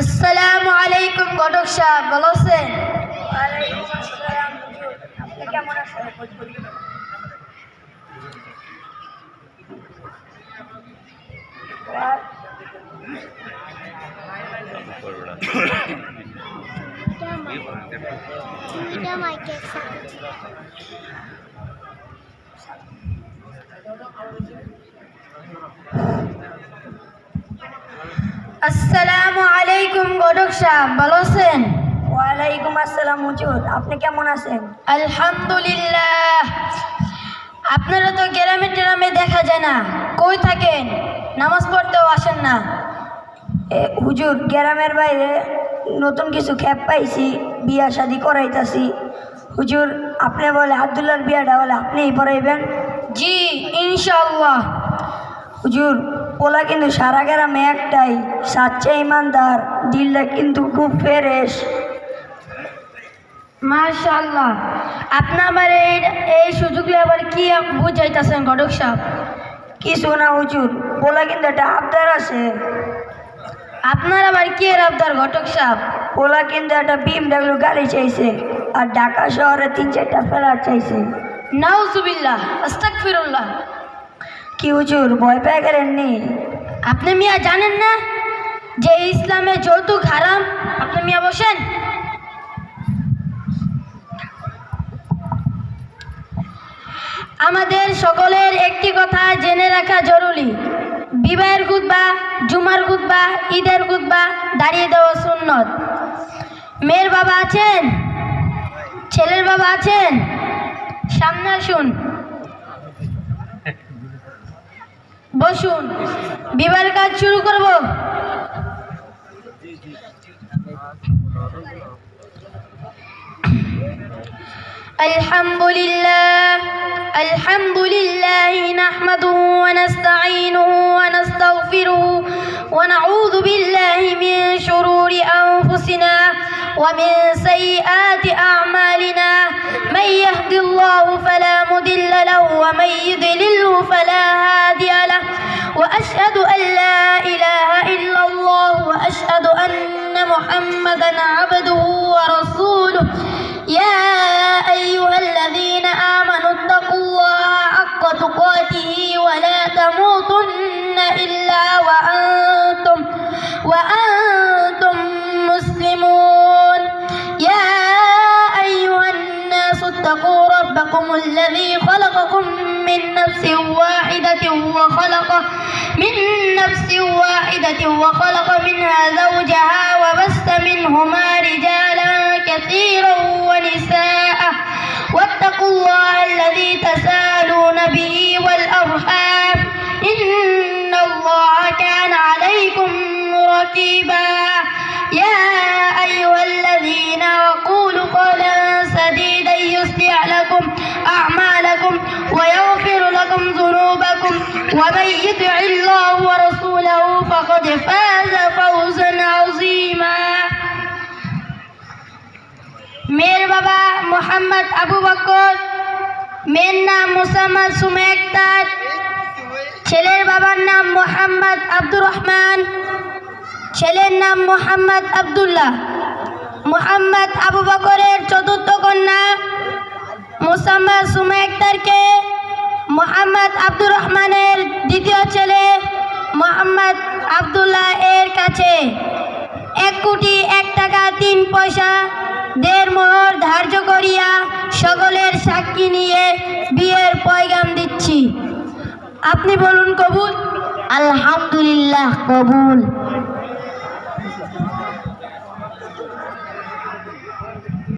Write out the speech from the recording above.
আসসালামু আলাইকুম ঘটক সাহেব ভালো আছেন? কেমন আছেন? আসসালামু আলাইকুম ঘটক সাহেব ভালো আছেন? ওয়ালাইকুম আসসালাম হুজুর আপনি কেমন আছেন? আলহামদুলিল্লাহ। আপনারা তো গ্রামে টেরামে দেখা যায় না। কই থাকেন? নামাজ পড়তেও আসেন না। হুজুর গ্রামের বাইরে নতুন কিছু খ্যাপ পাইছি বিয়া শাদি করাইতাছি। হুজুর আপনি বলে আবদুল্লার বিয়াটা বলে আপনিই পড়াইবেন? জি ইনশাল্লাহ হুজুর পোলা কিন্তু সারা গ্রামে একটাই সাচ্চা ইমানদার দিলটা কিন্তু খুব ফেরেশ। মাশাল্লাহ আপনার আবার এই এই সুযোগে আবার কি বুঝাইতেছেন ঘটক সাহেব? কিছু না হুজুর পোলা কিন্তু একটা আবদার আছে। আপনার আবার কি আবদার ঘটক সাহেব? পোলা কিন্তু একটা বিম ডাকলো গাড়ি চাইছে আর ঢাকা শহরে তিন চারটা ফেলার চাইছে। নাউজুবিল্লাহ আস্তাগফিরুল্লাহ। কি হুজুর ভয় পেয়ে গেলেন নি? আপনি মিয়া জানেন না যে ইসলামে যৌতুক হারাম? আপনি মিয়া বসেন। আমাদের সকলের একটি কথা জেনে রাখা জরুরি। বিবাহের খুতবা, জুমার খুতবা, ঈদের খুতবা, দাঁড়িয়ে দেওয়া সুন্নত। মেয়ের বাবা আছেন? ছেলের বাবা আছেন? সামনে আসুন। বসুন। বিবাহের কাজ শুরু করব। আলহামদুলিল্লাহ। الحمد لله نحمده ونستعينه ونستغفره ونعوذ بالله من شرور أنفسنا ومن سيئات أعمالنا. من يهد الله فلا مضل له ومن يضلله فلا هادي له. وأشهد أن لا إله إلا الله وأشهد أن محمدا عبده وأنتم مسلمون. يا أيها الناس اتقوا ربكم الذي خلقكم من نفس واحدة وخلق من نفس واحدة وخلق منها زوجها وبث منهما رجالا كثيرا ونساء. واتقوا الله الذي تسالون به والأرحام رقيبا يا أيها الذين وقولوا قولا سديدا يصلح لكم أعمالكم ويغفر لكم ذنوبكم ومن يطع الله ورسوله فقد فاز فوزا عظيما মেয়ের বাবা মোহাম্মদ আবু বকর মেয়ের নাম মুসাম্মদ সুমে আক্তার ছেলের বাবার নাম মোহাম্মদ আব্দুর রহমান ছেলের নাম মোহাম্মদ আব্দুল্লাহ। মোহাম্মদ আবু বকরের চতুর্থ কন্যা মুসাম্মদ সুমে আক্তারকে মোহাম্মদ আব্দুর রহমানের দ্বিতীয় ছেলে মোহাম্মদ আব্দুল্লাহ এর কাছে এক কোটি এক টাকা, তিন পয়সা, দেড় মোহর ধার্য করিয়া সকলের সাক্ষী নিয়ে বিয়ের পয়গাম দিচ্ছি। আপনি বলুন কবুল? আলহামদুলিল্লাহ, কবুল।